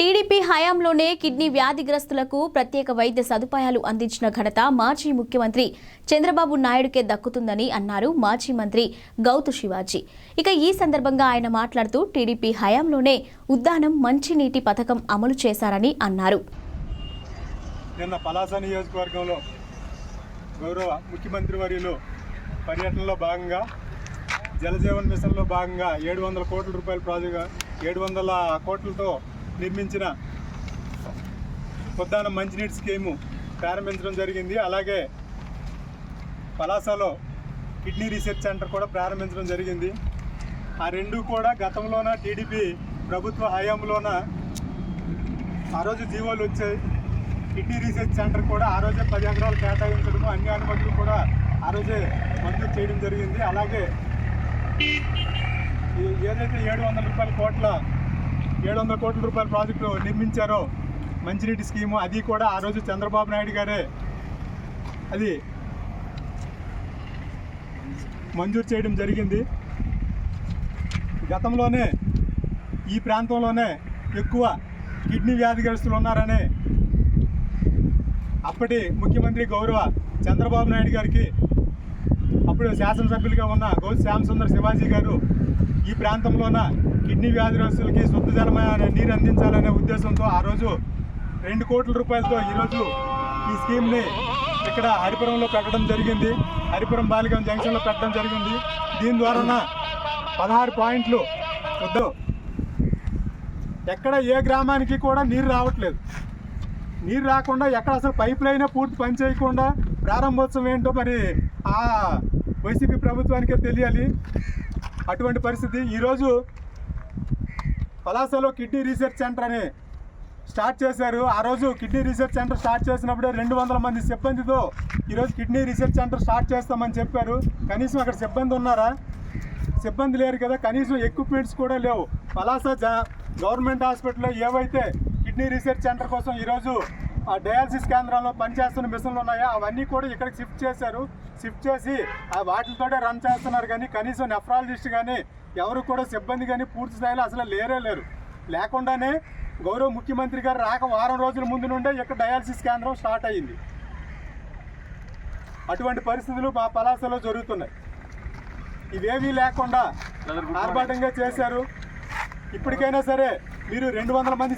TDP హయాంలోనే kidney వ్యాధిగ్రస్తులకు ప్రత్యేక వైద్య సదుపాయాలు అందించిన ఘనత మాజీ ముఖ్యమంత్రి చంద్రబాబు నాయుడుకే దక్కుతుందని అన్నారు మాజీ మంత్రి గౌతు శివాజీ. ఇక ఈ సందర్భంగా ఆయన మాట్లాడుతూ టీడీపీ హయాంలోనే ఉద్దానం మంచినీటి పథకం అమలు చేశారని అన్నారు. నిన్న పలాస నియోజకవర్గంలో గౌరవ ముఖ్యమంత్రి వర్యులు పర్యటనలో భాగంగా జలజీవన్ మిషన్లో భాగంగా ఏడు వందల కోట్ల రూపాయల ప్రాజెక్టు ఏడు వందల కోట్లతో నిర్మించిన ఉద్దానం మంచినీటి స్కీము ప్రారంభించడం జరిగింది. అలాగే పలాసలో కిడ్నీ రీసెర్చ్ సెంటర్ కూడా ప్రారంభించడం జరిగింది. ఆ రెండు కూడా గతంలోన టీడీపీ ప్రభుత్వ హయాంలోన ఆ రోజు జీవోలు వచ్చాయి. కిడ్నీ రీసెర్చ్ సెంటర్ కూడా ఆ రోజే పది ఎకరాలు కేటాయించడము అన్ని అనుమతులు కూడా ఆ రోజే మంజూరు చేయడం జరిగింది. అలాగే ఏదైతే ఏడు వందల రూపాయల కోట్ల ఏడు వందల కోట్ల రూపాయల ప్రాజెక్టు నిర్మించారో మంచినీటి స్కీము అది కూడా ఆ రోజు చంద్రబాబు నాయుడు గారే. అది మంజూరు చేయడం జరిగింది. గతంలోనే ఈ ప్రాంతంలోనే ఎక్కువ కిడ్నీ వ్యాధిగ్రస్తులు ఉన్నారని అప్పటి ముఖ్యమంత్రి గౌరవ చంద్రబాబు నాయుడు గారికి అప్పుడు శాసనసభ్యులుగా ఉన్న గౌ శ్యామ్ సుందర్ శివాజీ గారు ఈ ప్రాంతంలోన కిడ్నీ వ్యాధిగ్రస్తులకి శుద్ధ జలమైన నీరు అందించాలనే ఉద్దేశంతో ఆ రోజు రెండు కోట్ల రూపాయలతో ఈరోజు ఈ స్కీమ్ని ఇక్కడ హరిపురంలో పెట్టడం జరిగింది. హరిపురం బాలిగం జంక్షన్లో పెట్టడం జరిగింది. దీని ద్వారా పదహారు పాయింట్లు వద్దు ఎక్కడ ఏ గ్రామానికి కూడా నీరు రావట్లేదు. నీరు రాకుండా ఎక్కడ అసలు పైప్ లైన్ పూర్తి పని చేయకుండా ప్రారంభోత్సవం ఏంటో మరి ఆ వైసీపీ ప్రభుత్వానికే తెలియాలి. అటువంటి పరిస్థితి ఈరోజు పలాసలో కిడ్నీ రీసెర్చ్ సెంటర్ అని స్టార్ట్ చేశారు. ఆ రోజు కిడ్నీ రీసెర్చ్ సెంటర్ స్టార్ట్ చేసినప్పుడే రెండు వందల మంది సిబ్బందితో ఈరోజు కిడ్నీ రీసెర్చ్ సెంటర్ స్టార్ట్ చేస్తామని చెప్పారు. కనీసం అక్కడ సిబ్బంది ఉన్నారా? సిబ్బంది లేరు కదా. కనీసం ఎక్విప్మెంట్స్ కూడా లేవు. పలాస గవర్నమెంట్ హాస్పిటల్లో ఏవైతే కిడ్నీ రీసెర్చ్ సెంటర్ కోసం ఈరోజు ఆ డయాలసిస్ కేంద్రాల్లో పనిచేస్తున్న మిషన్లు ఉన్నాయో? అవన్నీ కూడా ఇక్కడికి షిఫ్ట్ చేశారు. షిఫ్ట్ చేసి ఆ వాటితోటే రన్ చేస్తున్నారు కానీ కనీసం నెఫ్రాలజిస్ట్ కానీ ఎవరు కూడా సిబ్బంది కానీ పూర్తి స్థాయిలో అసలు లేరే లేరు. లేకుండానే గౌరవ ముఖ్యమంత్రి గారు రాక వారం రోజుల ముందు నుండే ఇక్కడ డయాలసిస్ కేంద్రం స్టార్ట్ అయ్యింది. అటువంటి పరిస్థితులు మా పలాసలో జరుగుతున్నాయి. ఇవేమీ లేకుండా ఆర్భాటంగా చేశారు. ఇప్పటికైనా సరే మీరు రెండు వందల మంది